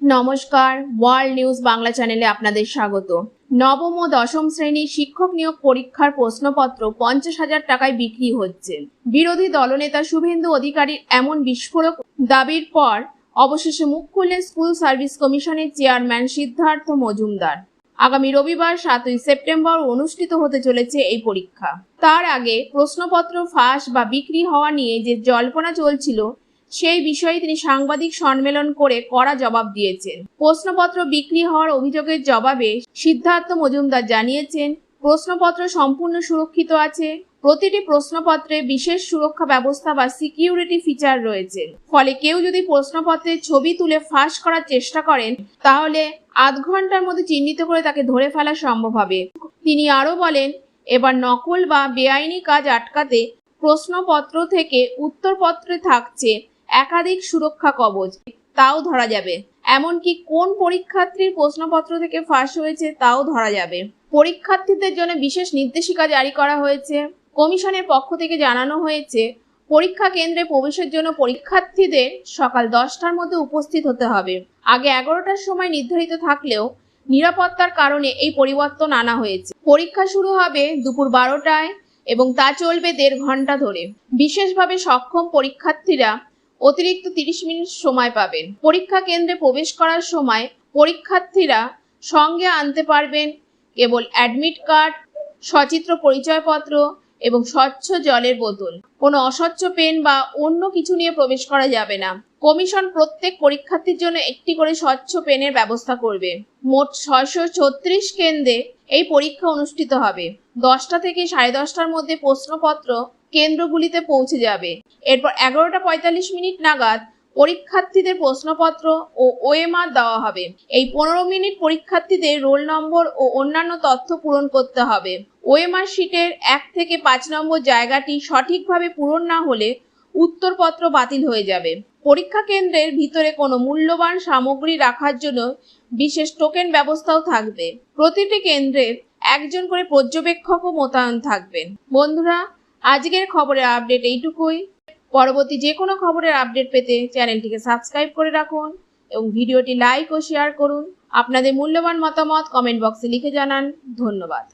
নমস্কার, world news Bangla চ্যানেলে আপনাদের স্বাগত। নবম ও দশম শ্রেণির শিক্ষক নিয়োগ পরীক্ষার প্রশ্নপত্র পঞ্চাশ হাজার টাকায় বিক্রি হচ্ছে। বিরোধী দলনেতা শুভেন্দু অধিকারীর এমন বিস্ফোরক দাবির পর অবশেষে মুখ খুললেন স্কুল সার্ভিস কমিশনের চেয়ারম্যান সিদ্ধার্থ মজুমদার। আগামী রবিবার সাতই সেপ্টেম্বর অনুষ্ঠিত হতে চলেছে এই পরীক্ষা। তার আগে প্রশ্নপত্র ফাঁস বা বিক্রি হওয়া নিয়ে যে জল্পনা চলছিল সেই বিষয়ে তিনি সাংবাদিক সম্মেলন করে কড়া জবাব দিয়েছেন। প্রশ্নপত্র বিক্রি হওয়ার অভিযোগের জবাবে সিদ্ধার্থ মজুমদার জানিয়েছেন, প্রশ্নপত্র সম্পূর্ণ সুরক্ষিত আছে, প্রতিটি প্রশ্নপত্রে বিশেষ সুরক্ষা ব্যবস্থা বা সিকিউরিটি ফিচার রয়েছে। ফলে কেউ যদি প্রশ্নপত্রের ছবি তুলে ফাঁস করার চেষ্টা করেন, তাহলে আধ ঘণ্টার মধ্যে চিহ্নিত করে তাকে ধরে ফেলা সম্ভব হবে। তিনি আরও বলেন, এবার নকল বা বেআইনি কাজ আটকাতে প্রশ্নপত্র থেকে উত্তরপত্রে থাকছে একাধিক সুরক্ষা কবচ। তাও ধরা যাবে। এমনকি কোন পরীক্ষার্থীর প্রশ্নপত্র থেকে ফাঁস হয়েছে তাও ধরা যাবে। পরীক্ষার্থীদের জন্য বিশেষ নির্দেশিকা জারি করা হয়েছে। কমিশনের পক্ষ থেকে জানানো হয়েছে, পরীক্ষা কেন্দ্রে প্রবেশের জন্য পরীক্ষার্থীদের সকাল দশটার মধ্যে উপস্থিত হতে হবে। আগে এগারোটার সময় নির্ধারিত থাকলেও নিরাপত্তার কারণে এই পরিবর্তন আনা হয়েছে। পরীক্ষা শুরু হবে দুপুর বারোটায় এবং তা চলবে দেড় ঘণ্টা ধরে। বিশেষভাবে সক্ষম পরীক্ষার্থীরা অতিরিক্ত তিরিশ মিনিট সময় পাবেন। পরীক্ষা কেন্দ্রে প্রবেশ করার সময় পরীক্ষার্থীরা সঙ্গে আনতে পারবেন কেবল অ্যাডমিট কার্ড সচিত্র পরিচয়পত্র এবং স্বচ্ছ জলের বোতল। কোনো অস্বচ্ছ পেন বা অন্য কিছু নিয়ে প্রবেশ করা যাবে না। কমিশন প্রত্যেক পরীক্ষার্থীর জন্য একটি করে স্বচ্ছ পেনের ব্যবস্থা করবে। মোট ছয়শো ছত্রিশ কেন্দ্রে এই পরীক্ষা অনুষ্ঠিত হবে। দশটা থেকে সাড়ে দশটার মধ্যে প্রশ্নপত্র কেন্দ্রগুলিতে পৌঁছে যাবে। এরপর এগারোটা পঁয়তাল্লিশ মিনিট নাগাদ পরীক্ষার্থীদের প্রশ্নপত্র ও ওএমআর দেওয়া হবে। এই পনেরো মিনিট পরীক্ষার্থীদের রোল নম্বর ও অন্যান্য তথ্য পূরণ করতে হবে। ওএমআর শিটের এক থেকে পাঁচ নম্বর জায়গাটি সঠিকভাবে পূরণ না হলে উত্তরপত্র বাতিল হয়ে যাবে। পরীক্ষা কেন্দ্রের ভিতরে কোনো মূল্যবান সামগ্রী রাখার জন্য বিশেষ টোকেন ব্যবস্থাও থাকবে। প্রতিটি কেন্দ্রের একজন করে পর্যবেক্ষকও মোতায়েন থাকবেন। বন্ধুরা, আজকের খবরের আপডেট এইটুকুই। পরবর্তী যে কোনো খবরের আপডেট পেতে চ্যানেলটিকে সাবস্ক্রাইব করে রাখুন এবং ভিডিওটি লাইক ও শেয়ার করুন। আপনাদের মূল্যবান মতামত কমেন্ট বক্সে লিখে জানান। ধন্যবাদ।